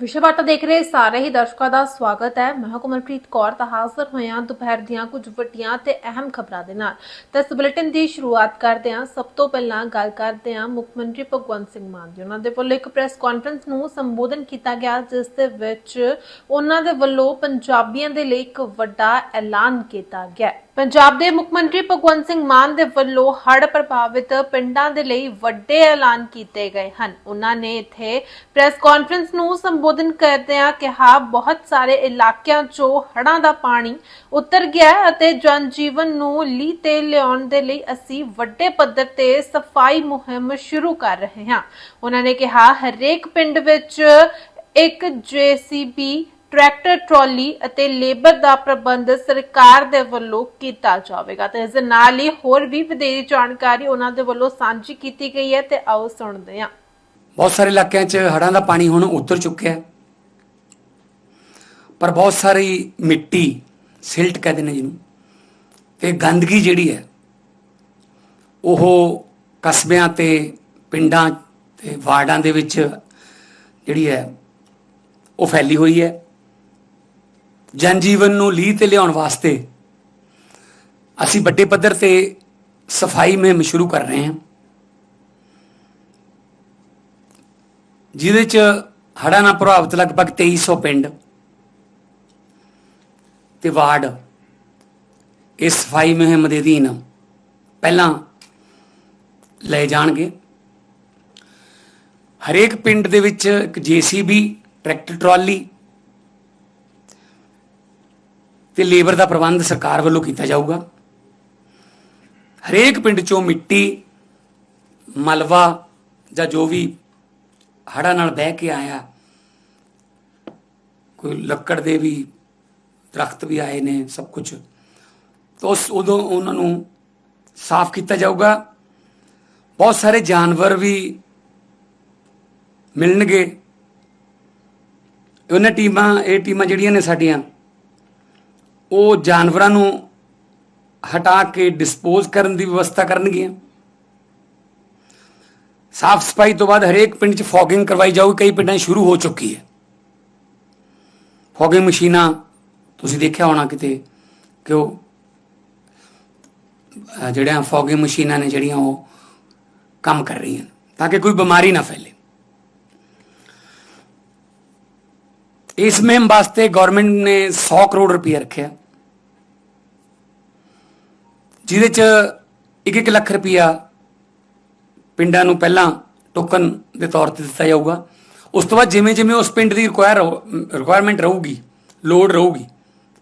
ਵਿਸ਼ਵ ਵਾਰਤਾ ਦੇਖ ਰਹੇ ਸਾਰੇ ਹੀ ਦਰਸ਼ਕਾਂ ਦਾ ਸਵਾਗਤ ਹੈ। ਮੈਂ ਹਾਂ ਕੌਰ, ਤਾਂ ਹਾਜ਼ਰ ਹੋਇਆ ਦੁਪਹਿਰ ਦੀਆਂ ਕੁਝ ਵੱਡੀਆਂ ਤੇ ਅਹਿਮ ਖਬਰਾਂ ਦੇ ਨਾਲ। ਤਾਂ ਇਸ ਬੁਲੇਟਿਨ ਦੀ ਸ਼ੁਰੂਆਤ ਕਰਦੇ ਹਾਂ। ਸਭ ਤੋਂ ਪਹਿਲਾਂ ਗੱਲ ਕਰਦੇ ਹਾਂ ਮੁੱਖ ਮੰਤਰੀ ਭਗਵੰਤ ਸਿੰਘ ਮਾਨ ਦੀ। ਉਹਨਾਂ ਦੇ ਵੱਲੋਂ ਇੱਕ ਪ੍ਰੈਸ ਕਾਨਫਰੰਸ ਨੂੰ ਸੰਬੋਧਨ ਕੀਤਾ ਗਿਆ, ਜਿਸ ਦੇ ਵਿੱਚ ਉਹਨਾਂ ਦੇ ਵੱਲੋਂ ਪੰਜਾਬੀਆਂ ਦੇ ਲਈ ਇੱਕ ਵੱਡਾ ਐਲਾਨ ਕੀਤਾ ਗਿਆ। ਪੰਜਾਬ ਦੇ ਮੁੱਖ ਮੰਤਰੀ ਭਗਵੰਤ ਸਿੰਘ ਮਾਨ ਦੇ ਵੱਲੋਂ ਹੜ੍ਹ ਪ੍ਰਭਾਵਿਤ ਪਿੰਡਾਂ ਦੇ ਲਈ ਵੱਡੇ ਐਲਾਨ ਕੀਤੇ ਗਏ ਹਨ। ਉਹਨਾਂ ਨੇ ਇੱਥੇ ਪ੍ਰੈਸ ਕਾਨਫਰੰਸ ਨੂੰ ਸੰਬੋਧਨ ਕਰਦਿਆਂ ਕਿਹਾ, ਬਹੁਤ ਸਾਰੇ ਇਲਾਕਿਆਂ 'ਚੋਂ ਹੜ੍ਹਾਂ ਦਾ ਪਾਣੀ ਉਤਰ ਗਿਆ ਅਤੇ ਜਨ ਜੀਵਨ ਨੂੰ ਲੀ ਤੇ ਲਿਆਉਣ ਦੇ ਲਈ ਅਸੀਂ ਵੱਡੇ ਪੱਧਰ ਤੇ ਸਫ਼ਾਈ ਮੁਹਿੰਮ ਸ਼ੁਰੂ ਕਰ ਰਹੇ ਹਾਂ। ਉਹਨਾਂ ਨੇ ਕਿਹਾ, ਹਰੇਕ ਪਿੰਡ ਵਿੱਚ ਇੱਕ ਜੀਸੀਬੀ ਟਰੈਕਟਰ, ਟਰਾਲੀ ਅਤੇ ਲੇਬਰ ਦਾ ਪ੍ਰਬੰਧ ਸਰਕਾਰ ਦੇ ਵੱਲੋਂ ਕੀਤਾ ਜਾਵੇਗਾ। ਤੇ ਇਸ ਦੇ ਨਾਲ ਹੀ ਹੋਰ ਵੀ ਵਧੇਰੀ ਜਾਣਕਾਰੀ ਉਹਨਾਂ ਦੇ ਵੱਲੋਂ ਸਾਂਝੀ ਕੀਤੀ ਗਈ ਹੈ ਤੇ ਆਓ ਸੁਣਦੇ ਹਾਂ। ਬਹੁਤ ਸਾਰੇ ਇਲਾਕਿਆਂ 'ਚ ਹੜ੍ਹਾਂ ਦਾ ਪਾਣੀ ਹੁਣ ਉਤਰ ਚੁੱਕਿਆ ਹੈ, ਪਰ ਬਹੁਤ ਸਾਰੀ ਮਿੱਟੀ, ਸਿਲਟ ਕਹਿੰਦੇ ਨੇ ਜਿਹਨੂੰ, ਤੇ ਗੰਦਗੀ ਜਿਹੜੀ ਹੈ, ਉਹ ਕਸਬਿਆਂ ਤੇ, ਪਿੰਡਾਂ ਤੇ, ਵਾਰਡਾਂ ਦੇ ਵਿੱਚ ਜਿਹੜੀ ਹੈ, ਉਹ ਫੈਲੀ ਹੋਈ ਹੈ। ਜਨ ਜੀਵਨ ਨੂੰ ਲੀਹ ਤੇ ਲਿਆਉਣ ਵਾਸਤੇ ਅਸੀਂ ਵੱਡੇ ਪੱਧਰ ਤੇ ਸਫ਼ਾਈ ਮੁਹਿੰਮ ਸ਼ੁਰੂ ਕਰ ਰਹੇ ਹਾਂ। ਜਿਹਦੇ ਚ ਹੜ੍ਹਾਂ ਨਾਲ ਪ੍ਰਭਾਵਿਤ ਲਗਭਗ 2300 ਪਿੰਡ ਤੇ ਵਾਰਡ ਇਸ ਸਫ਼ਾਈ ਮੁਹਿੰਮ ਦੇ ਅਧੀਨ ਪਹਿਲਾਂ ਲਏ ਜਾਣਗੇ। ਹਰੇਕ ਪਿੰਡ ਦੇ ਵਿੱਚ ਇੱਕ ਜੀਸੀਬੀ, ਟਰੈਕਟਰ, ਟਰਾਲੀ ਤੇ ਲੇਬਰ ਦਾ ਪ੍ਰਬੰਧ ਸਰਕਾਰ ਵੱਲੋਂ ਕੀਤਾ ਜਾਊਗਾ। ਹਰੇਕ ਪਿੰਡ ਚੋਂ ਮਿੱਟੀ, ਮਲਵਾ ਜਾਂ ਜੋ ਵੀ ਹੜ੍ਹਾਂ ਨਾਲ ਬਹਿ ਕੇ ਆਇਆ, ਕੋਈ ਲੱਕੜ ਦੇ ਵੀ ਦਰਖਤ ਵੀ ਆਏ ਨੇ, ਸਭ ਕੁਝ, ਤਾਂ ਉਸ ਉਦੋਂ ਉਹਨਾਂ ਨੂੰ ਸਾਫ਼ ਕੀਤਾ ਜਾਊਗਾ। ਬਹੁਤ ਸਾਰੇ ਜਾਨਵਰ ਵੀ ਮਿਲਣਗੇ। ਉਹਨਾਂ ਟੀਮਾਂ, ਇਹ ਟੀਮਾਂ ਜਿਹੜੀਆਂ ਨੇ ਸਾਡੀਆਂ ਉਹ ਜਾਨਵਰਾਂ ਨੂੰ ਹਟਾ ਕੇ ਡਿਸਪੋਜ਼ ਕਰਨ ਦੀ ਵਿਵਸਥਾ ਕਰਨਗੀਆਂ। ਸਾਫ਼ ਸਫ਼ਾਈ ਤੋਂ ਬਾਅਦ ਹਰੇਕ ਪਿੰਡ 'ਚ ਫੌਗਿੰਗ ਕਰਵਾਈ ਜਾਊਗੀ, ਕਈ ਪਿੰਡਾਂ 'ਚ ਸ਼ੁਰੂ ਹੋ ਚੁੱਕੀ ਹੈ। ਫੌਗਿੰਗ ਮਸ਼ੀਨਾਂ, ਤੁਸੀਂ ਦੇਖਿਆ ਹੋਣਾ ਕਿਤੇ ਕਿ ਉਹ, ਅਹ ਜਿਹੜੀਆਂ ਫੌਗਿੰਗ ਮਸ਼ੀਨਾਂ ਨੇ ਜਿਹੜੀਆਂ ਉਹ ਕੰਮ ਕਰ ਰਹੀਆਂ ਤਾਂ ਕਿ ਕੋਈ ਬਿਮਾਰੀ ਨਾ ਫੈਲੇ। ਇਸ ਮੁਹਿੰਮ ਵਾਸਤੇ ਗਵਰਨਮੈਂਟ ਨੇ 100 ਕਰੋੜ ਰੁਪਏ ਰੱਖਿਆ। ਜਿਹਦੇ ਚ 1-1 ਲੱਖ ਰੁਪਇਆ ਪਿੰਡਾਂ ਨੂੰ ਪਹਿਲਾਂ ਟੋਕਨ ਦੇ ਤੌਰ ਤੇ ਦਿੱਤਾ ਜਾਊਗਾ। ਉਸ ਤੋਂ ਬਾਅਦ ਜਿਵੇਂ ਜਿਵੇਂ ਉਸ ਪਿੰਡ ਦੀ ਰਿਕੁਆਇਰ ਰਿਕੁਆਇਰਮੈਂਟ ਰਹੂਗੀ ਲੋਡ ਰਹੂਗੀ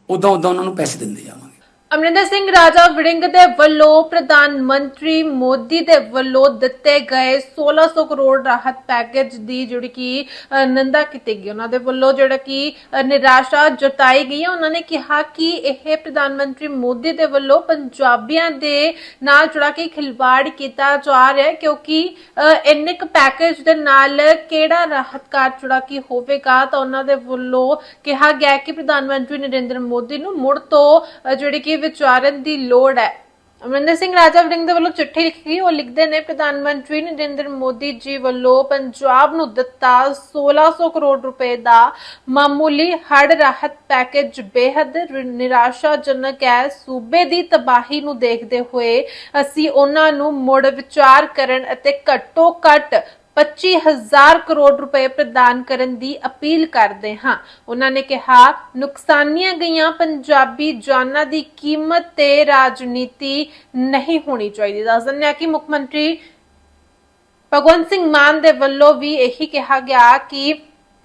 ਉਦਾਂ ਉਦਾਂ ਉਹਨਾਂ ਨੂੰ ਪੈਸੇ ਦਿੰਦੇ ਜਾਵਾਂਗੇ। ਅਮਰਿੰਦਰ ਸਿੰਘ ਰਾਜਾ ਵੜਿੰਗ ਦੇ ਵੱਲੋਂ ਪ੍ਰਧਾਨ ਮੰਤਰੀ ਮੋਦੀ ਦੇ ਵੱਲੋਂ ਦਿੱਤੇ ਗਏ 1600 ਕਰੋੜ ਰਾਹਤ ਪੈਕੇਜ ਦੀ ਜਿਹੜੀ ਕਿ ਨਿੰਦਾ ਕੀਤੀ ਗਈ। ਉਹਨਾਂ ਦੇ ਵੱਲੋਂ ਜਿਹੜਾ ਕਿ ਨਿਰਾਸ਼ਾ ਜਤਾਈ ਗਈ ਹੈ। ਉਹਨਾਂ ਨੇ ਕਿਹਾ ਕਿ ਇਹ ਪ੍ਰਧਾਨ ਮੰਤਰੀ ਮੋਦੀ ਦੇ ਵੱਲੋਂ ਪੰਜਾਬੀਆਂ ਦੇ ਨਾਲ ਜਿਹੜਾ ਕਿ ਖਿਲਵਾੜ ਕੀਤਾ ਜਾ ਰਿਹਾ ਹੈ ਕਿਉਂਕਿ ਇੰਨੇ ਕੁ ਪੈਕੇਜ ਦੇ ਨਾਲ ਕਿਹੜਾ ਰਾਹਤ ਕਾਰਜ ਜਿਹੜਾ ਕਿ ਹੋਵੇਗਾ? ਤਾਂ ਉਹਨਾਂ ਦੇ ਵੱਲੋਂ ਕਿਹਾ ਗਿਆ ਕਿ ਪ੍ਰਧਾਨ ਮੰਤਰੀ ਨਰਿੰਦਰ ਮੋਦੀ ਨੂੰ ਮੁੜ ਤੋਂ ਜਿਹੜੀ ਕਿ ਵਿਚਾਰਨ ਦੀ ਲੋੜ ਹੈ। ਅਮਰਿੰਦਰ ਸਿੰਘ ਰਾਜਾ ਵੜਿੰਗ ਦੇ ਵੱਲੋਂ ਚਿੱਠੀ ਲਿਖੀ ਉਹ ਲਿਖਦੇ ਨੇ, ਪ੍ਰਧਾਨ ਮੰਤਰੀ ਨਰਿੰਦਰ ਮੋਦੀ ਜੀ ਵੱਲੋਂ ਪੰਜਾਬ ਨੂੰ ਦਿੱਤਾ 1600 ਕਰੋੜ ਰੁਪਏ ਦਾ ਮਾਮੂਲੀ ਹੜ ਰਾਹਤ ਪੈਕੇਜ। ਬੇहद ਨਿਰਾਸ਼ਾਜਨਕ ਹੈ। ਸੂਬੇ ਦੀ ਤਬਾਹੀ ਨੂੰ ਦੇਖਦੇ ਹੋਏ ਅਸੀਂ ਉਹਨਾਂ ਨੂੰ ਮੁੜ ਵਿਚਾਰ ਕਰਨ ਅਤੇ ਘੱਟੋ ਘੱਟ 25000 ਕਰੋੜ ਰੁਪਏ ਪ੍ਰਦਾਨ ਕਰਨ ਦੀ ਅਪੀਲ ਕਰਦੇ ਹਾਂ। ਉਹਨਾਂ ਨੇ ਕਿਹਾ, ਨੁਕਸਾਨੀਆਂ ਗਈਆਂ ਪੰਜਾਬੀ ਜਾਨਾਂ ਦੀ ਕੀਮਤ ਤੇ ਰਾਜਨੀਤੀ ਨਹੀਂ ਹੋਣੀ ਚਾਹੀਦੀ। ਦੱਸ ਦਿੰਦੇ ਹਾਂ ਕਿ ਮੁੱਖ ਮੰਤਰੀ ਭਗਵੰਤ ਸਿੰਘ ਮਾਨ ਦੇ ਵੱਲੋਂ ਵੀ ਇਹੀ ਕਿਹਾ ਗਿਆ ਕਿ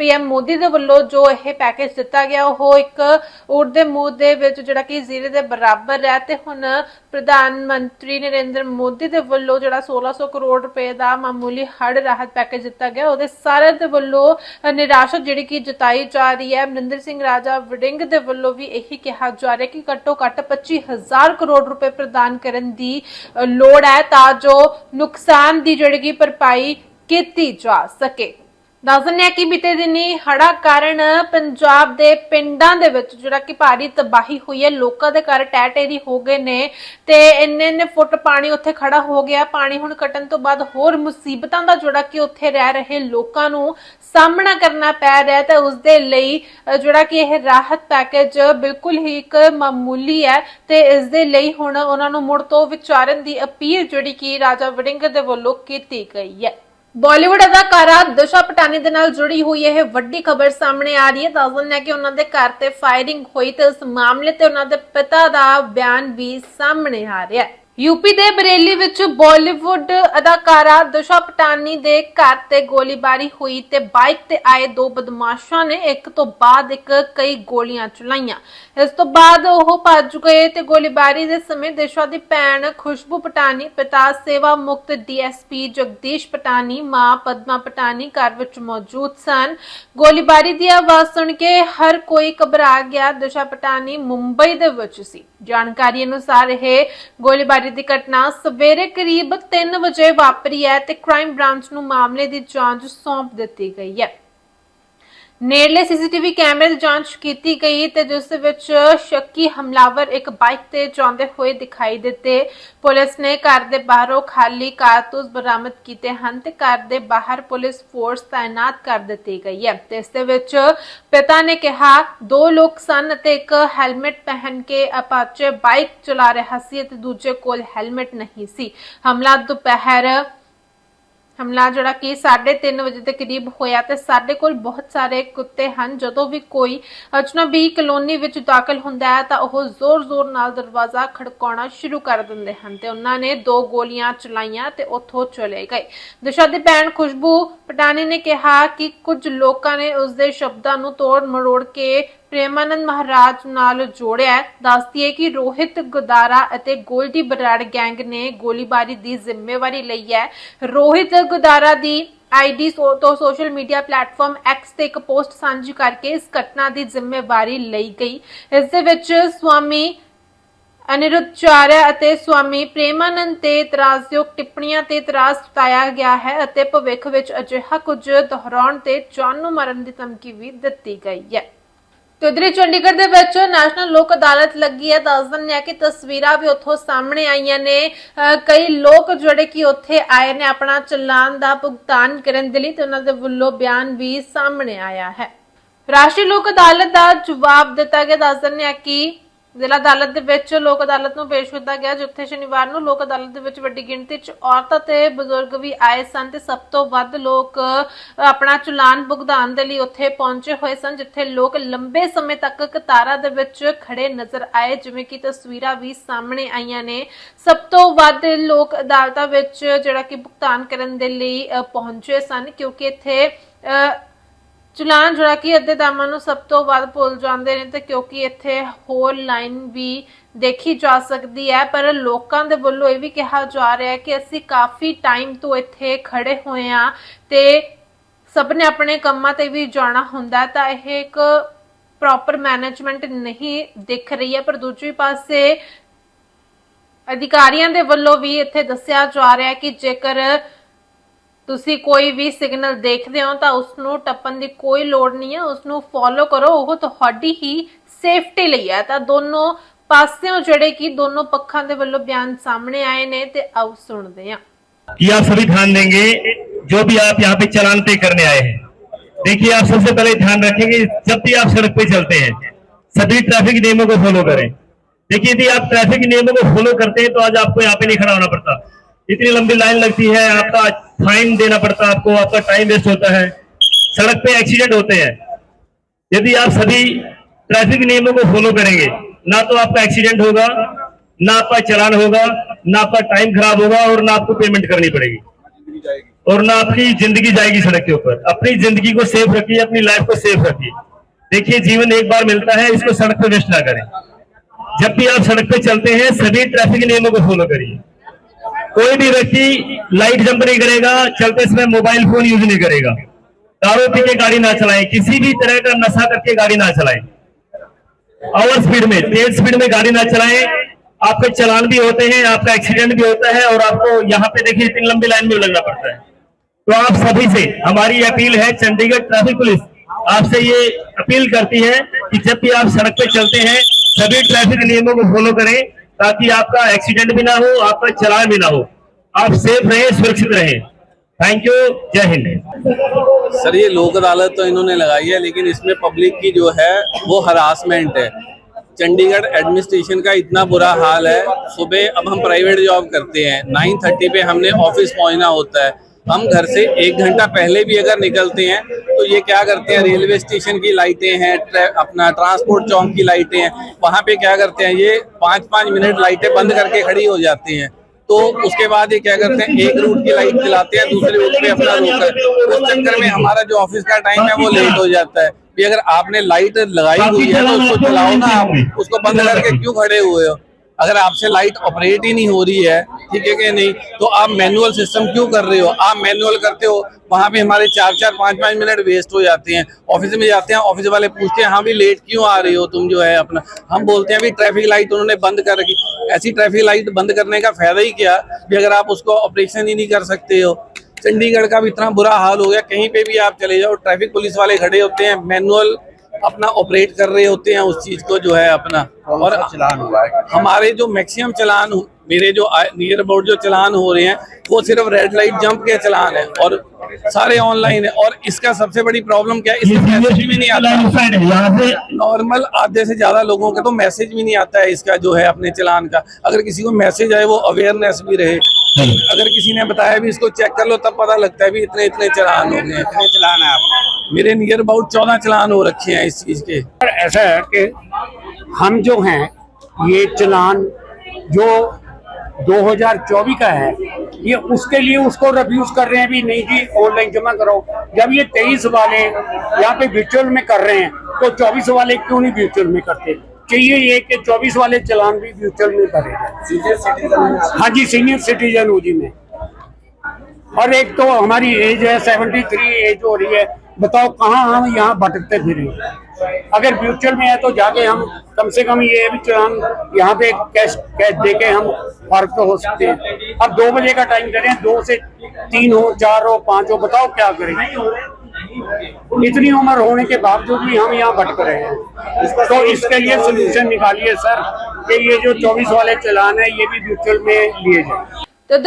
ਪੀਐਮ ਮੋਦੀ ਦੇ ਵੱਲੋਂ ਜੋ ਇਹ ਪੈਕੇਜ ਦਿੱਤਾ ਗਿਆ, ਉਹ ਇੱਕ ਉਰਦੇ ਮੂੰਹ ਦੇ ਵਿੱਚ ਜਿਹੜਾ ਕਿ ਜ਼ੀਰੇ ਦੇ ਬਰਾਬਰ ਹੈ ਤੇ ਹੁਣ ਪ੍ਰਧਾਨ ਮੰਤਰੀ ਨਰਿੰਦਰ ਮੋਦੀ ਦੇ ਵੱਲੋਂ ਜਿਹੜਾ 1600 ਕਰੋੜ ਰੁਪਏ ਦਾ ਮਾਮੂਲੀ ਹੜ੍ਹ ਰਾਹਤ ਪੈਕੇਜ ਦਿੱਤਾ ਗਿਆ, ਉਹਦੇ ਸਾਰੇ ਦੇ ਵੱਲੋਂ ਨਿਰਾਸ਼ਾ ਜਿਹੜੀ ਕਿ ਜਤਾਈ ਜਾ ਰਹੀ ਹੈ। ਮਨਿੰਦਰ ਸਿੰਘ ਰਾਜਾ ਵਡਿੰਗ ਦੇ ਵੱਲੋਂ ਵੀ ਇਹੀ ਕਿਹਾ ਜਾ ਰਿਹਾ ਕਿ ਘੱਟੋ ਘੱਟ 25000 ਕਰੋੜ ਰੁਪਏ ਪ੍ਰਦਾਨ ਕਰਨ ਦੀ ਲੋੜ ਹੈ ਤਾਂ ਜੋ ਨੁਕਸਾਨ ਦੀ ਜਿਹੜੀ ਕਿ ਭਰਪਾਈ ਕੀਤੀ ਜਾ ਸਕੇ। ਦੱਸ ਦਿੰਦੇ ਆ ਕਿ ਬੀਤੇ ਦਿਨੀ ਹੜਾ ਕਾਰਨ ਪੰਜਾਬ ਦੇ ਪਿੰਡਾਂ ਦੇ ਵਿੱਚ ਜਿਹੜਾ ਕਿ ਭਾਰੀ ਤਬਾਹੀ ਹੋਈ ਹੈ, ਲੋਕਾਂ ਦੇ ਘਰ ਟਹਿ ਟੇਰੀ ਹੋ ਗਏ ਨੇ ਤੇ ਇੰਨੇ ਇੰਨੇ ਫੁੱਟ ਪਾਣੀ ਉੱਥੇ ਖੜਾ ਹੋ ਗਿਆ। ਪਾਣੀ ਹੁਣ ਕੱਟਣ ਤੋਂ ਬਾਅਦ ਹੋਰ ਮੁਸੀਬਤਾਂ ਦਾ ਜਿਹੜਾ ਕਿ ਉੱਥੇ ਰਹਿ ਰਹੇ ਲੋਕਾਂ ਨੂੰ ਸਾਹਮਣਾ ਕਰਨਾ ਪੈ ਰਿਹਾ ਤੇ ਉਸ ਦੇ ਲਈ ਜਿਹੜਾ ਕਿ ਇਹ ਰਾਹਤ ਪੈਕੇਜ ਬਿਲਕੁਲ ਹੀ ਇੱਕ ਮਾਮੂਲੀ ਹੈ ਤੇ ਇਸ ਦੇ ਲਈ ਹੁਣ ਉਹਨਾਂ ਨੂੰ ਮੁੜ ਤੋਂ ਵਿਚਾਰਨ ਦੀ ਅਪੀਲ ਜਿਹੜੀ ਕਿ ਰਾਜਾ ਵੜਿੰਗ ਦੇ ਵੱਲੋਂ ਕੀਤੀ ਗਈ ਹੈ। ਬਾਲੀਵੁੱਡ ਅਦਾਕਾਰਾ ਦਿਸ਼ਾ ਪਟਾਨੀ ਦੇ ਨਾਲ ਜੁੜੀ ਹੋਈ ਇਹ ਵੱਡੀ ਖਬਰ ਸਾਹਮਣੇ ਆ ਰਹੀ ਹੈ। ਦੱਸ ਦਿੰਦੇ ਹਾਂ ਕਿ ਉਹਨਾਂ ਦੇ ਘਰ ਤੇ ਫਾਇਰਿੰਗ ਹੋਈ ਤੇ ਇਸ ਮਾਮਲੇ ਤੇ ਉਹਨਾਂ ਦੇ ਪਿਤਾ ਦਾ ਬਿਆਨ ਵੀ ਸਾਹਮਣੇ ਆ ਰਿਹਾ ਹੈ। ਯੂਪੀ ਦੇ ਬਰੇਲੀ ਵਿੱਚ ਬਾਲੀਵੁੱਡ ਅਦਾਕਾਰਾ ਦਿਸ਼ਾ ਪਟਾਨੀ ਦੇ ਘਰ ਤੇ ਗੋਲੀਬਾਰੀ ਹੋਈ ਤੇ ਬਾਈਕ ਤੇ ਆਏ ਦੋ ਬਦਮਾਸ਼ਾਂ ਨੇ ਇੱਕ ਤੋਂ ਬਾਅਦ ਇੱਕ ਕਈ ਗੋਲੀਆਂ ਚਲਾਈਆਂ। ਇਸ ਤੋਂ ਬਾਅਦ ਉਹ ਭੱਜ ਗਏ ਤੇ ਗੋਲੀਬਾਰੀ ਦੇ ਸਮੇਂ ਦਿਸ਼ਾ ਦੀ ਭੈਣ ਖੁਸ਼ਬੂ ਪਟਾਨੀ, ਪਿਤਾ ਸੇਵਾ ਮੁਕਤ ਡੀਐਸਪੀ ਜਗਦੀਸ਼ ਪਟਾਨੀ, ਮਾਂ ਪਦਮਾ ਪਟਾਨੀ ਘਰ ਵਿੱਚ ਮੌਜੂਦ ਸਨ। ਗੋਲੀਬਾਰੀ ਦੀ ਆਵਾਜ਼ ਸੁਣ ਕੇ ਹਰ ਕੋਈ ਘਬਰਾ ਗਿਆ। ਦਿਸ਼ਾ ਪਟਾਨੀ ਮੁੰਬਈ ਦੇ ਵਿੱਚ ਸੀ। ਜਾਣਕਾਰੀ ਅਨੁਸਾਰ ਇਹ ਗੋਲੀਬਾਰੀ ਦੀ ਘਟਨਾ ਸਵੇਰੇ ਕਰੀਬ 3 ਵਜੇ ਵਾਪਰੀ ਹੈ ਤੇ ਕ੍ਰਾਈਮ ਬ੍ਰਾਂਚ ਨੂੰ ਮਾਮਲੇ ਦੀ ਜਾਂਚ ਸੌਂਪ ਦਿੱਤੀ ਗਈ ਹੈ। ਨੇੜਲੇ ਸੀਸੀਟੀਵੀ ਕੈਮਰੇ ਦੀ ਜਾਂਚ ਕੀਤੀ ਗਈ ਤੇ ਜਿਸ ਵਿੱਚ ਸ਼ੱਕੀ ਹਮਲਾਵਰ ਇੱਕ ਬਾਈਕ ਤੇ ਜਾਂਦੇ ਹੋਏ ਦਿਖਾਈ ਦਿੱਤੇ। ਪੁਲਿਸ ਨੇ ਘਰ ਦੇ ਬਾਹਰੋਂ ਖਾਲੀ ਕਾਰਤੂਸ ਬਰਾਮਦ ਕੀਤੇ ਹਨ ਤੇ ਘਰ ਦੇ ਬਾਹਰ ਪੁਲਿਸ ਫੋਰਸ ਤਾਇਨਾਤ ਕਰ ਦਿੱਤੀ ਗਈ ਹੈ। ਤੇ ਇਸ ਦੇ ਵਿੱਚ ਪਿਤਾ ਨੇ ਕਿਹਾ, ਦੋ ਲੋਕ ਸਨ ਅਤੇ ਇੱਕ ਹੈਲਮਟ ਪਹਿਨ ਕੇ ਅਪਾਚੇ ਬਾਈਕ ਚਲਾ ਰਿਹਾ ਸੀ ਅਤੇ ਦੂਜੇ ਕੋਲ ਹੈਲਮਟ ਨਹੀਂ ਸੀ। ਹਮਲਾ ਦੁਪਹਿਰ ਹਮਲਾ ਜਿਹੜਾ ਕਿ 3:30 ਵਜੇ ਦੇ ਕਰੀਬ ਹੋਇਆ ਤੇ ਸਾਡੇ ਕੋਲ ਬਹੁਤ ਸਾਰੇ ਕੁੱਤੇ ਹਨ। ਜਦੋਂ ਵੀ ਕੋਈ ਅਜਨਬੀ ਕਲੋਨੀ ਵਿੱਚ ਦਾਖਲ ਹੁੰਦਾ ਹੈ ਤਾਂ ਉਹ ਜ਼ੋਰ-ਜ਼ੋਰ ਨਾਲ ਦਰਵਾਜ਼ਾ ਖੜਕਾਉਣਾ ਸ਼ੁਰੂ ਕਰ ਦਿੰਦੇ ਹਨ ਤੇ ਉਹਨਾਂ ਨੇ ਦੋ ਗੋਲੀਆਂ ਚਲਾਈਆਂ ਤੇ ਉੱਥੋਂ ਚਲੇ ਗਏ। ਦਿਸ਼ਾ ਦੀ ਭੈਣ ਖੁਸ਼ਬੂ ਪਟਾਨੀ ਨੇ ਕਿਹਾ ਕਿ ਕੁਝ ਲੋਕਾਂ ਨੇ ਉਸ ਦੇ ਸ਼ਬਦਾਂ ਨੂੰ ਤੋੜ ਮਰੋੜ ਕੇ ਪ੍ਰੇਮਾਨੰਦ ਮਹਾਰਾਜ ਨਾਲ ਜੋੜਿਆ ਦੱਸਦੀ ਹੈ ਕਿ ਰੋਹਿਤ ਗੁਦਾਰਾ ਅਤੇ ਗੋਲਡੀ ਬਰਾੜ ਗੈਂਗ ਨੇ ਗੋਲੀਬਾਰੀ ਦੀ ਜ਼ਿੰਮੇਵਾਰੀ ਲਈ ਹੈ। ਰੋਹਿਤ ਗੁਦਾਰਾ ਦੀ ਆਈਡੀ ਤੋਂ ਸੋਸ਼ਲ ਮੀਡੀਆ ਪਲੇਟਫਾਰਮ X ਤੇ ਇੱਕ ਪੋਸਟ ਸਾਂਝੀ ਕਰਕੇ ਇਸ ਘਟਨਾ ਦੀ ਜ਼ਿੰਮੇਵਾਰੀ ਲਈ ਗਈ। ਇਸ ਦੇ ਵਿੱਚ ਸਵਾਮੀ ਅਨਿਰੁੱਧ ਅਤੇ ਸਵਾਮੀ ਪ੍ਰੇਮਾਨੰਦ ਤੇ ਇਤਰਾਜ਼ਯੋਗ ਟਿੱਪਣੀਆਂ ਤੇ ਇਤਰਾਜ਼ ਜਤਾਇਆ ਗਿਆ ਹੈ ਅਤੇ ਭਵਿੱਖ ਵਿੱਚ ਅਜਿਹਾ ਕੁਝ ਦੁਹਰਾਉਣ ਤੇ ਜਾਨ ਨੂੰ ਮਾਰਨ ਦੀ ਧਮਕੀ ਵੀ ਦਿੱਤੀ ਗਈ ਹੈ। ਤੇ ਉਧਰ ਚੰਡੀਗੜ੍ਹ ਦੇ ਵਿੱਚ ਨੈਸ਼ਨਲ ਲੋਕ ਅਦਾਲਤ ਲੱਗੀ ਹੈ। ਦੱਸ ਦਿੰਦੇ ਆ ਕਿ ਤਸਵੀਰਾਂ ਵੀ ਉੱਥੋਂ ਸਾਹਮਣੇ ਆਈਆਂ ਨੇ। ਕਈ ਲੋਕ ਜਿਹੜੇ ਕਿ ਉੱਥੇ ਆਏ ਨੇ ਆਪਣਾ ਚਲਾਨ ਦਾ ਭੁਗਤਾਨ ਕਰਨ ਦੇ ਲਈ ਤੇ ਉਹਨਾਂ ਦੇ ਵੱਲੋਂ ਬਿਆਨ ਵੀ ਸਾਹਮਣੇ ਆਇਆ ਹੈ। ਰਾਸ਼ਟਰੀ ਲੋਕ ਅਦਾਲਤ ਦਾ ਜਵਾਬ ਦਿੱਤਾ ਗਿਆ। ਦੱਸ ਦਿੰਦੇ ਆ ਕਿ ਜ਼ਿਲ੍ਹਾ ਅਦਾਲਤ ਦੇ ਵਿੱਚ ਲੋਕ ਅਦਾਲਤ ਨੂੰ ਪੇਸ਼ ਕੀਤਾ ਗਿਆ, ਜਿੱਥੇ ਸ਼ਨੀਵਾਰ ਨੂੰ ਲੋਕ ਅਦਾਲਤ ਦੇ ਵਿੱਚ ਵੱਡੀ ਗਿਣਤੀ 'ਚ ਔਰਤਾਂ ਤੇ ਬਜ਼ੁਰਗ ਵੀ ਆਏ ਸਨ ਤੇ ਸਭ ਤੋਂ ਵੱਧ ਲੋਕ ਆਪਣਾ ਚਲਾਨ ਭੁਗਤਾਨ ਦੇ ਲਈ ਉੱਥੇ ਪਹੁੰਚੇ ਹੋਏ ਸਨ, ਜਿੱਥੇ ਲੋਕ ਲੰਬੇ ਸਮੇਂ ਤੱਕ ਕਤਾਰਾਂ ਦੇ ਵਿੱਚ ਖੜੇ ਨਜ਼ਰ ਆਏ, ਜਿਵੇਂ ਕਿ ਤਸਵੀਰਾਂ ਵੀ ਸਾਹਮਣੇ ਆਈਆਂ ਨੇ। ਸਭ ਤੋਂ ਵੱਧ ਲੋਕ ਅਦਾਲਤਾਂ ਵਿੱਚ ਜਿਹੜਾ ਕਿ ਭੁਗਤਾਨ ਕਰਨ ਦੇ ਲਈ ਪਹੁੰਚੇ ਸਨ, ਕਿਉਂਕਿ ਇੱਥੇ ਚਲਾਨ ਜਿਹੜਾ ਕਿ ਅੱਧੇ ਨੂੰ ਸਭ ਤੋਂ ਵੱਧ ਭੁੱਲ ਜਾਂਦੇ ਨੇ ਤੇ ਕਿਉਂਕਿ ਇੱਥੇ ਹੋਰ ਲਾਈਨ ਵੀ ਦੇਖੀ ਜਾ ਸਕਦੀ ਹੈ, ਪਰ ਲੋਕਾਂ ਦੇ ਵੱਲੋਂ ਇਹ ਵੀ ਕਿਹਾ ਜਾ ਰਿਹਾ ਹੈ ਕਿ ਅਸੀਂ ਕਾਫੀ ਟਾਈਮ ਤੋਂ ਇੱਥੇ ਖੜੇ ਹੋਏ ਆ ਤੇ ਸਭ ਨੇ ਆਪਣੇ ਕੰਮਾਂ ਤੇ ਵੀ ਜਾਣਾ ਹੁੰਦਾ ਹੈ, ਤਾਂ ਇਹ ਇੱਕ ਪ੍ਰੋਪਰ ਮੈਨੇਜਮੈਂਟ ਨਹੀਂ ਦਿਖ ਰਹੀ ਹੈ। ਪਰ ਦੂਜੇ ਪਾਸੇ ਅਧਿਕਾਰੀਆਂ ਦੇ ਵੱਲੋਂ ਵੀ ਇੱਥੇ ਦੱਸਿਆ ਜਾ ਰਿਹਾ ਹੈ ਕਿ ਜੇਕਰ ਤੁਸੀਂ ਕੋਈ ਵੀ ਸਿਗਨਲ ਦੇਖਦੇ ਹੋ ਤਾਂ ਉਸ ਨੂੰ ਟੱਪਣ ਦੀ ਕੋਈ ਲੋੜ ਨਹੀਂ ਹੈ ਉਸ ਨੂੰ ਫੋਲੋ ਕਰੋ ਉਹ ਤੁਹਾਡੀ ਹੀ ਸੇਫਟੀ ਲਈ ਹੈ ਤਾਂ ਦੋਨੋਂ ਪਾਸਿਓਂ ਜਿਹੜੇ ਕਿ ਦੋਨੋਂ ਪੱਖਾਂ ਦੇ ਵੱਲੋਂ ਬਿਆਨ ਸਾਹਮਣੇ ਆਏ ਨੇ ਤੇ ਆਓ ਸੁਣਦੇ ਹਾਂ कि आप सभी ध्यान देंगे जो भी आप यहाँ पे चलान पे करने आए हैं देखिए आप सबसे पहले ध्यान रखेंगे जब भी आप सड़क पे चलते हैं सभी ट्रैफिक नियमों को फॉलो करें देखिए यदि आप ट्रैफिक नियमों को फॉलो करते हैं तो आज आपको यहाँ पे नहीं खड़ा होना पड़ता इतनी लंबी लाइन लगती है आपका फाइन देना पड़ता है आपको, आपका टाइम वेस्ट होता है। सड़क पे एक्सीडेंट होते हैं। यदि आप सभी ट्रैफ़िक नियमों को फॉलो करेंगे, ना तो आपका एक्सीडेंट होगा, ना आपका चलान होगा, ना आपका टाइम खराब होगा और ना आपको पेमेंट करनी पड़ेगी। और ना आपकी ज़िंदगी जाएगी सड़क के ऊपर। अपनी ज़िंदगी को सेफ़ रखिए, अपनी लाइफ को सेफ़ रखिए। देखिए, जीवन एक बार मिलता है, इसको सड़क पर वेस्ट ना करें। जब भी आप सड़क पे चलते हैं, सभी ट्रैफ़िक नियमों को फॉलो करिए। कोई भी व्यक्ति लाइट जंप नहीं करेगा, चलते समय मोबाइल फ़ोन यूज़ नहीं करेगा। दारू पी के गाड़ी ना चलाएँ, किसी भी तरह का नशा करके गाड़ी ना चलाएँ। ओवर स्पीड में, तेज स्पीड में गाड़ी ना चलाएँ। आपके चलान भी होते हैं, आपका एक्सीडेंट भी होता है और आपको यहाँ पे देखिए इतनी लंबी लाइन में लगना पड़ता है। तो आप सभी से हमारी अपील है, चंडीगढ़ ट्रैफ़िक पुलिस आपसे ये अपील करती है कि जब भी आप सड़क पे चलते हैं, सभी ट्रैफ़िक नियमों को फॉलो करें। ताकि आपका एक्सीडेंट भी ना हो, आपका चलान भी ना हो। आप सेफ़ रहें, सुरक्षित रहें। थैंक यू जय हिंद सर, ये लोक अदालत तो इन्होंने लगाई है, लेकिन इसमें पब्लिक की जो है, वो हरासमेंट है। चंडीगढ़ एडमिनिस्ट्रेशन का इतना बुरा हाल है। सुबह अब हम प्राइवेट जॉब करते हैं। नाइन थर्टी पे हमने ऑफ़िस पहुँचना होता है। हम घर से एक घंटा पहले भी अगर निकलते हैं तो ये क्या करते हैं, रेलवे स्टेशन की लाइटें हैं अपना ट्रांसपोर्ट चौक की लाइटें हैं, वहाँ पे क्या करते हैं, ये पाँच पाँच मिनट लाइटें बंद करके खड़ी हो जाती हैं। तो उसके बाद ये क्या करते हैं, एक रूट की लाइट जलाते हैं, दूसरे रूट पे अपना रोक उस चक्कर में हमारा जो ऑफ़िस का टाइम है, वो लेट हो जाता है। भी अगर आपने लाइट लगाई हुई है तो उसको चलाओ ना आप, उसको बंद करके क्यों खड़े हुए हो? अगर आपसे लाइट ऑपरेट ही नहीं हो रही है, ठीक है कि नहीं तो आप मैनुअल सिस्टम क्यों कर रहे हो? आप मैनुअल करते हो, वहाँ पे हमारे चार चार, पाँच पाँच मिनट वेस्ट हो जाते हैं। ऑफ़िस में जाते हैं, ऑफ़िस वाले पूछते हैं हाँ भी लेट क्यों आ रही हो तुम जो है अपना? हम बोलते हैं भी ट्रैफ़िक लाइट उन्होंने बंद कर रखी। ऐसी ट्रैफ़िक लाइट बंद करने का फ़ायदा ही क्या? भी अगर आप उसको ऑपरेशन ही नहीं कर सकते हो। चंडीगढ़ का भी इतना बुरा हाल हो गया, कहीं पे भी आप चले जाओ ट्रैफ़िक पुलिस वाले खड़े होते हैं, मैनुअल अपना ऑपरेट कर रहे होते हैं उस चीज़ को जो है अपना। और चलान हुआ है? हमारे जो मैक्सिमम चलान मेरे जो नियर अबाउट जो चलान हो रहे हैं वो सिर्फ़ रेड लाइट जंप के चलान है और सारे ऑनलाइन है। और इसका सबसे बड़ी प्रॉब्लम क्या है? ये इसमें मैसेज भी नहीं आता। है नॉर्मल आधे से ज़्यादा लोगों का तो मैसेज भी नहीं आता है इसका जो है अपने चलान का। अगर किसी को मैसेज आए वो अवेयरनेस भी रहे। अगर किसी ने बताया भी इसको चेक कर लो तब पता लगता है भी इतने इतने चलान हो गए। कितने चलान है आप। मेरे नियर अबाउट चौदह चलान हो रखे हैं इस चीज़ के। पर ऐसा है कि हम जो हैं ये चलान जो 2024 का है ये उसके लिए उसको रिव्यूज़ कर रहे हैं भी नहीं जी ऑनलाइन जमा करो। जब ये 23 वाले यहाँ पे वर्चुअल में कर रहे हैं तो 24 वाले क्यों नहीं वर्चुअल में करते? चाहिए ये कि 24 वाले चलान भी वर्चुअल में करे जाए। हाँ। जी सीनियर सिटीजन हूँ जी मैं। और एक तो हमारी एज है 73 एज हो रही है। बताओ कहाँ हम यहाँ भटकते फिरे। अगर फ्यूचर में है तो जाके हम कम से कम ये भी तो हम यहाँ पे कैश कैश दे के हम फ़र्क तो हो सकते हैं। अब दो बजे का टाइम करें, दो से तीन हो, चार हो, पाँच हो, बताओ क्या करें। इतनी उम्र होने के बावजूद भी हम यहाँ भटक रहे हैं। तो इसके लिए सोल्यूशन निकालिए सर कि ये जो चौबीस वाले चलान है, ये भी म्यूचुअल में लिए जाए। तो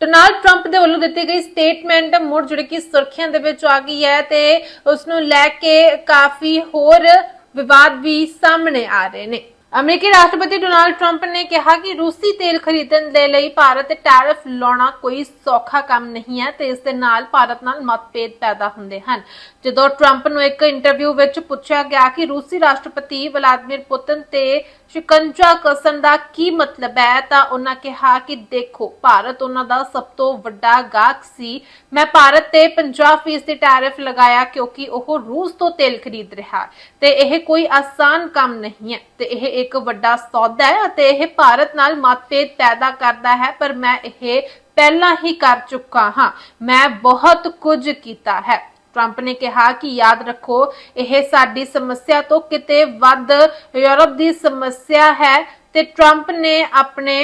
ਡੋਨਾਲਡ ਟਰੰਪ ਦੇ ਵੱਲੋਂ ਦਿੱਤੀ ਗਈ ਸਟੇਟਮੈਂਟ ਮੁੜ ਜਿਹੜੀ ਕਿ ਸੁਰਖੀਆਂ ਦੇ ਵਿੱਚ ਆ ਗਈ ਹੈ ਤੇ ਉਸ ਨੂੰ ਲੈ ਕੇ ਕਾਫੀ ਹੋਰ ਵਿਵਾਦ ਵੀ ਸਾਹਮਣੇ ਆ ਰਹੇ ਨੇ। ਅਮਰੀਕੀ ਰਾਸ਼ਟਰਪਤੀ ਡੋਨਾਲਡ ਟਰੰਪ ਨੇ ਕਿਹਾ ਕਿ ਰੂਸੀ ਤੇਲ ਖਰੀਦਣ ਦੇ ਲਈ ਭਾਰਤ ਤੇ ਟੈਰਿਫ ਲਾਉਣਾ ਕੋਈ ਸੌਖਾ ਕੰਮ ਨਹੀਂ ਹੈ ਤੇ ਇਸ ਦੇ ਨਾਲ ਭਾਰਤ ਨਾਲ ਮਤਭੇਦ ਪੈਦਾ ਹੁੰਦੇ ਹਨ। ਜਦੋਂ ਟਰੰਪ ਨੂੰ ਇੱਕ ਇੰਟਰਵਿਊ ਵਿੱਚ ਪੁੱਛਿਆ ਗਿਆ ਕਿ ਰੂਸੀ ਰਾਸ਼ਟਰਪਤੀ ਵਲਾਦੀਮੀਰ ਪੁਤਿਨ ਤੇ ਸ਼ਿਕੰਜਾ ਕਸਣ ਦਾ ਕੀ ਮਤਲਬ ਹੈ? ਤਾਂ ਉਹਨਾਂ ਕਿਹਾ ਕਿ ਦੇਖੋ, ਭਾਰਤ ਉਹਨਾਂ ਦਾ ਸਭ ਤੋਂ ਵੱਡਾ ਗਾਹਕ ਸੀ। ਮੈਂ ਭਾਰਤ ਤੇ 50% ਦੀ ਟੈਰਿਫ ਲਗਾਇਆ ਕਿਉਂਕਿ ਉਹ ਰੂਸ ਤੋਂ ਤੇਲ ਖਰੀਦ ਰਿਹਾ। ਤੇ ਇਹ ਕੋਈ ਆਸਾਨ ਕੰਮ ਨਹੀਂ ਹੈ। ਤੇ ਇਹ ਇੱਕ ਵੱਡਾ ਸੌਦਾ ਹੈ ਅਤੇ ਇਹ ਭਾਰਤ ਨਾਲ ਮਤਭੇਦ ਪੈਦਾ ਕਰਦਾ ਹੈ, ਪਰ ਮੈਂ ਇਹ ਪਹਿਲਾਂ ਹੀ ਕਰ ਚੁੱਕਾ ਹਾਂ। ਮੈਂ ਬਹੁਤ ਕੁਝ ਕੀਤਾ ਹੈ। ਟਰੰਪ ਨੇ ਕਿਹਾ ਕਿ ਯਾਦ ਰੱਖੋ, ਇਹ ਸਾਡੀ ਸਮੱਸਿਆ ਤੋਂ ਕਿਤੇ ਵੱਧ ਯੂਰਪ ਦੀ ਸਮੱਸਿਆ ਹੈ ਤੇ ਟਰੰਪ ਨੇ ਆਪਣੇ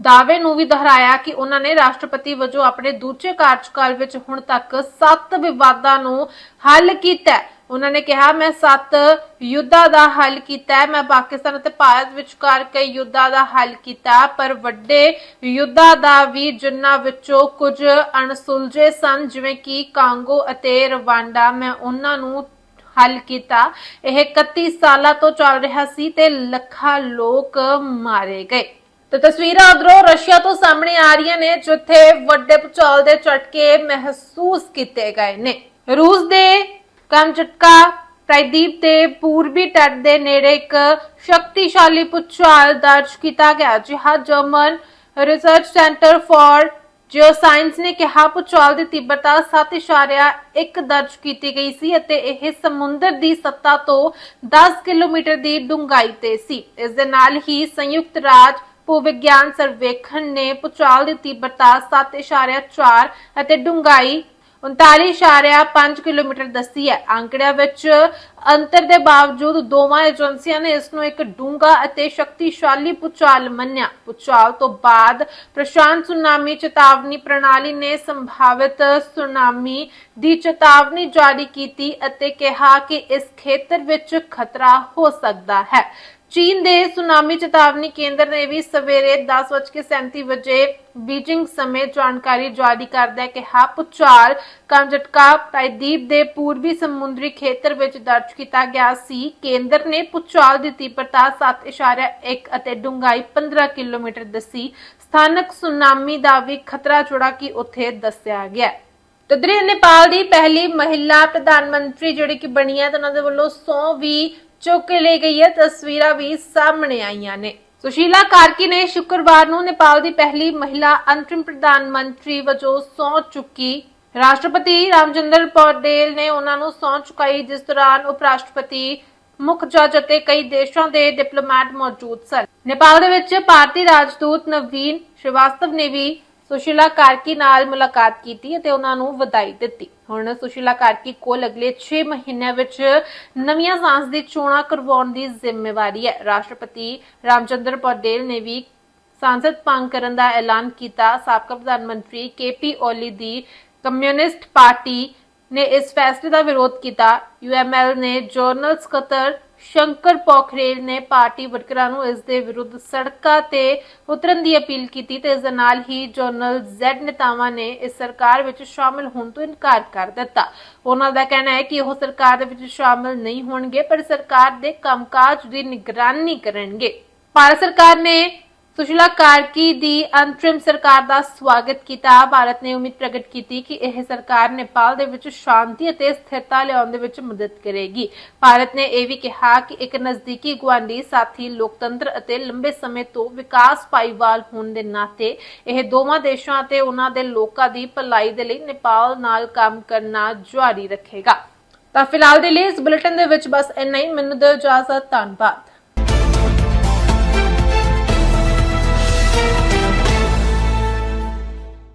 ਦਾਅਵੇ ਨੂੰ ਵੀ ਦੁਹਰਾਇਆ ਕਿ ਉਹਨਾਂ ਨੇ ਰਾਸ਼ਟਰਪਤੀ ਵਜੋਂ ਆਪਣੇ ਦੂਜੇ ਕਾਰਜਕਾਲ ਵਿੱਚ ਹੁਣ ਤੱਕ 7 ਵਿਵਾਦਾਂ ਨੂੰ ਹੱਲ ਕੀਤਾ ਹੈ। ਉਹਨਾਂ ਨੇ ਕਿਹਾ, ਮੈਂ ਸੱਤ ਯੁੱਧਾਂ ਦਾ ਹੱਲ ਕੀਤਾ ਹੈ। ਮੈਂ ਪਾਕਿਸਤਾਨ ਅਤੇ ਭਾਰਤ ਵਿਚਕਾਰ ਕਈ ਯੁੱਧਾਂ ਦਾ ਹੱਲ ਕੀਤਾ, ਪਰ ਵੱਡੇ ਯੁੱਧਾਂ ਦਾ ਵੀ ਜਿਨ੍ਹਾਂ ਵਿੱਚੋਂ ਕੁਝ ਅਣਸੁਲਝੇ ਸਨ, ਜਿਵੇਂ ਕਿ ਕਾਂਗੋ ਅਤੇ ਰਵਾਂਡਾ, ਮੈਂ ਉਹਨਾਂ ਨੂੰ ਹੱਲ ਕੀਤਾ। ਇਹ 31 ਸਾਲਾਂ ਤੋਂ ਚੱਲ ਰਿਹਾ ਸੀ ਤੇ ਲੱਖਾਂ ਲੋਕ ਮਾਰੇ ਗਏ। ਤੇ ਤਸਵੀਰਾਂ ਉਧਰੋਂ ਰਸ਼ੀਆ ਤੋਂ ਸਾਹਮਣੇ ਆ ਰਹੀਆਂ ਨੇ, ਜਿੱਥੇ ਵੱਡੇ ਭੂਚਾਲ ਦੇ ਝਟਕੇ ਮਹਿਸੂਸ ਕੀਤੇ ਗਏ ਨੇ। ਰੂਸ ਦੇ ਕਮਚਟਕਾ ਪ੍ਰਾਇਦੀਪ ਦੇ ਪੂਰਬੀ ਤੱਟ ਦੇ ਨੇੜੇ ਇੱਕ ਸ਼ਕਤੀਸ਼ਾਲੀ ਭੂਚਾਲ ਦਰਜ ਕੀਤਾ ਗਿਆ ਜਿਹਾ German research centre for geoscience ਨੇ ਕਿਹਾ ਭੂਚਾਲ ਦੀ ਤੀਬਰਤਾ 7.1 ਦਰਜ ਕੀਤੀ ਗਈ ਸੀ ਅਤੇ ਇਹ ਸਮੁੰਦਰ ਦੀ ਸੱਤਾ ਤੋਂ 10 ਕਿਲੋਮੀਟਰ ਦੀ ਡੂੰਘਾਈ ਤੇ ਸੀ। ਇਸ ਦੇ ਨਾਲ ਹੀ ਸੰਯੁਕਤ ਰਾਜ ਭੂਵਿਗਿਆਨ ਸਰਵੇਖਣ ਨੇ ਭੂਚਾਲ ਦੀ ਤੀਬਰਤਾ 7.4 ਅਤੇ ਡੂੰਘਾਈ 39.5 ਕਿਲੋਮੀਟਰ ਦੱਸੀ ਹੈ। ਅੰਕੜਿਆਂ ਵਿੱਚ ਅੰਤਰ ਦੇ ਬਾਵਜੂਦ ਦੋਵਾਂ ਏਜੰਸੀਆਂ ਨੇ ਇਸ ਨੂੰ ਇੱਕ ਡੂੰਘਾ ਅਤੇ ਸ਼ਕਤੀਸ਼ਾਲੀ ਪੁਚਾਲ ਮੰਨਿਆ। ਪੁਚਾਲ ਤੋਂ ਬਾਅਦ ਪ੍ਰਸ਼ਾਂਤ ਸੁਨਾਮੀ ਚੇਤਾਵਨੀ ਪ੍ਰਣਾਲੀ ਨੇ ਸੰਭਾਵਿਤ ਸੁਨਾਮੀ ਦੀ ਚੇਤਾਵਨੀ ਜਾਰੀ ਕੀਤੀ ਅਤੇ ਕਿਹਾ ਕਿ ਇਸ ਖੇਤਰ ਵਿੱਚ ਖਤਰਾ ਹੋ ਸਕਦਾ ਹੈ। ਚੀਨ ਦੇ ਸੁਨਾਮੀ ਚੇਤਾਵਨੀ ਕੇਂਦਰ ਨੇ ਵੀ ਸਵੇਰੇ 10:37 ਵਜੇ ਬੀਜਿੰਗ ਸਮੇਂ ਜਾਣਕਾਰੀ ਜਾਰੀ ਕਰਦਿਆਂ ਕਿਹਾ ਪੁਚਾਲ ਕੰਜਟਕਾ ਪ੍ਰਾਇਦੀਪ ਦੇ ਪੂਰਬੀ ਸਮੁੰਦਰੀ ਖੇਤਰ ਵਿੱਚ ਦਰਜ ਕੀਤਾ ਗਿਆ ਸੀ ਕੇਂਦਰ ਨੇ ਪੁਚਾਲ ਦੀ ਤੀਬਰਤਾ 7.1 ਅਤੇ ਡੂੰਘਾਈ 15 ਕਿਲੋਮੀਟਰ ਦੱਸੀ ਸਥਾਨਕ ਸੁਨਾਮੀ ਦਾ ਵੀ ਖਤਰਾ ਜੁੜਾ ਕਿ ਉੱਥੇ ਦੱਸਿਆ ਗਿਆ ਹੈ। ਨੇਪਾਲ ਦੀ ਪਹਿਲੀ ਮਹਿਲਾ ਪ੍ਰਧਾਨ ਮੰਤਰੀ ਜਿਹੜੀ ਕਿ ਬਣੀ ਹੈ, ਤੇ ਉਹਨਾਂ ਦੇ ਵੱਲੋਂ ਸੌ ਵੀ ਚੁੱਕ ਕੇ ਲਈ ਗਈ ਹੈ, ਤਸਵੀਰਾਂ ਵੀ ਸਾਹਮਣੇ ਆਈਆਂ ਨੇ। ਸੁਸ਼ੀਲਾ ਕਾਰਕੀ ਨੇ ਸ਼ੁੱਕਰਵਾਰ ਨੂੰ ਨੇਪਾਲ ਦੀ ਪਹਿਲੀ ਮਹਿਲਾ ਅੰਤਰਿਮ ਪ੍ਰਧਾਨ ਮੰਤਰੀ ਵਜੋਂ ਸਹੁੰ ਚੁੱਕੀ। ਰਾਸ਼ਟਰਪਤੀ ਰਾਮਚੰਦਰ ਪੌਡੇਲ ਨੇ ਉਹਨਾਂ ਨੂੰ ਸਹੁੰ ਚੁਕਾਈ, ਜਿਸ ਦੌਰਾਨ ਉਪ ਰਾਸ਼ਟਰਪਤੀ ਮੁੱਖ ਜੱਜ ਅਤੇ ਕਈ ਦੇਸ਼ਾਂ ਦੇ ਡਿਪਲੋਮੈਟ ਮੌਜੂਦ ਸਨ। ਨੇਪਾਲ ਦੇ ਵਿੱਚ ਭਾਰਤੀ ਰਾਜਦੂਤ ਨਵੀਨ ਸ਼੍ਰੀਵਾਸਤਵ ਨੇ ਵੀ ਸੁਸ਼ੀਲਾ ਕਾਰਕੀ ਨਾਲ ਮੁਲਾਕਾਤ ਕੀਤੀ ਅਤੇ ਉਹਨਾਂ ਨੂੰ ਵਧਾਈ ਦਿੱਤੀ। ਹੁਣ ਸੁਸ਼ੀਲਾ ਕਾਰਕੀ ਕੋਲ ਅਗਲੇ 6 ਮਹੀਨਿਆਂ ਵਿੱਚ ਨਵੀਆਂ ਸਾਂਸ ਦੀ ਚੋਣਾਂ ਕਰਵਾਉਣ ਦੀ ਜ਼ਿੰਮੇਵਾਰੀ ਹੈ। ਰਾਸ਼ਟਰਪਤੀ ਰਾਮਚੰਦਰ ਪੌਡੇਲ ਨੇ ਵੀ ਸੰਸਦ ਭੰਗ ਕਰਨ ਦਾ ਐਲਾਨ ਕੀਤਾ। ਸਾਬਕਾ ਪ੍ਰਧਾਨ ਮੰਤਰੀ ਕੇਪੀ ਓਲੀ ਦੀ ਕਮਿਊਨਿਸਟ ਪਾਰਟੀ ਨੇ ਇਸ ਫੈਸਲੇ ਦਾ ਵਿਰੋਧ ਕੀਤਾ। ਯੂਐਮਐਲ ਨੇ ਜਨਰਲ ਸਕੱਤਰ ਸ਼ੰਕਰ ਪੋਖਰੇਲ ਨੇ ਪਾਰਟੀ ਵਰਕਰਾਂ ਨੂੰ ਇਸ ਦੇ ਵਿਰੁੱਧ ਸੜਕਾਂ ਤੇ ਉਤਰਨ ਦੀ ਅਪੀਲ ਕੀਤੀ ਤੇ ਇਸ ਦੇ ਨਾਲ ਹੀ ਜਨਰਲ ਜ਼ੈਡ ਨੇਤਾਵਾਂ ਨੇ ਇਸ ਸਰਕਾਰ ਵਿੱਚ ਸ਼ਾਮਲ ਹੋਣ ਤੋਂ ਇਨਕਾਰ ਕਰ ਦਿੱਤਾ। ਉਹਨਾਂ ਦਾ ਕਹਿਣਾ ਹੈ ਕਿ ਉਹ ਸਰਕਾਰ ਦੇ ਵਿੱਚ ਸ਼ਾਮਲ ਨਹੀਂ ਹੋਣਗੇ, ਪਰ ਸਰਕਾਰ ਦੇ ਕੰਮਕਾਜ ਦੀ ਨਿਗਰਾਨੀ ਕਰਨਗੇ। ਭਾਰਤ ਸਰਕਾਰ ਨੇ ਸੁਸ਼ੀਲਾ ਕਾਰਕੀ ਦੀ ਅੰਤਰਿਮ ਸਰਕਾਰ ਦਾ ਸਵਾਗਤ ਕੀਤਾ। ਭਾਰਤ ਨੇ ਉਮੀਦ ਪ੍ਰਗਟ ਕੀਤੀ ਕਿ ਇਹ ਸਰਕਾਰ ਨੇਪਾਲ ਦੇ ਵਿੱਚ ਸ਼ਾਂਤੀ ਅਤੇ ਸਥਿਰਤਾ ਲਿਆਉਣ ਦੇ ਵਿੱਚ ਮਦਦ ਕਰੇਗੀ। ਭਾਰਤ ਨੇ ਇਹ ਵੀ ਕਿਹਾ ਕਿ ਇੱਕ ਨਜ਼ਦੀਕੀ ਗੁਆਂਢੀ ਸਾਥੀ ਲੋਕਤੰਤਰ ਅਤੇ ਲੰਬੇ ਸਮੇਂ ਤੋਂ ਵਿਕਾਸ ਪਾਈਵਾਲ ਹੋਣ ਦੇ ਨਾਤੇ ਇਹ ਦੋਵਾਂ ਦੇਸ਼ਾਂ ਅਤੇ ਉਹਨਾਂ ਦੇ ਲੋਕਾਂ ਦੀ ਭਲਾਈ ਦੇ ਲਈ ਨੇਪਾਲ ਨਾਲ ਕੰਮ ਕਰਨਾ ਜਾਰੀ ਰੱਖੇਗਾ। ਤਾਂ ਫਿਲਹਾਲ ਦੇ ਲਈ ਇਸ ਬੁਲੇਟਿਨ ਦੇ ਵਿੱਚ ਬਸ ਇੰਨਾ ਹੀ। ਮੈਨੂੰ ਦਿਓ ਇਜਾਜ਼ਤ। ਧੰਨਵਾਦ।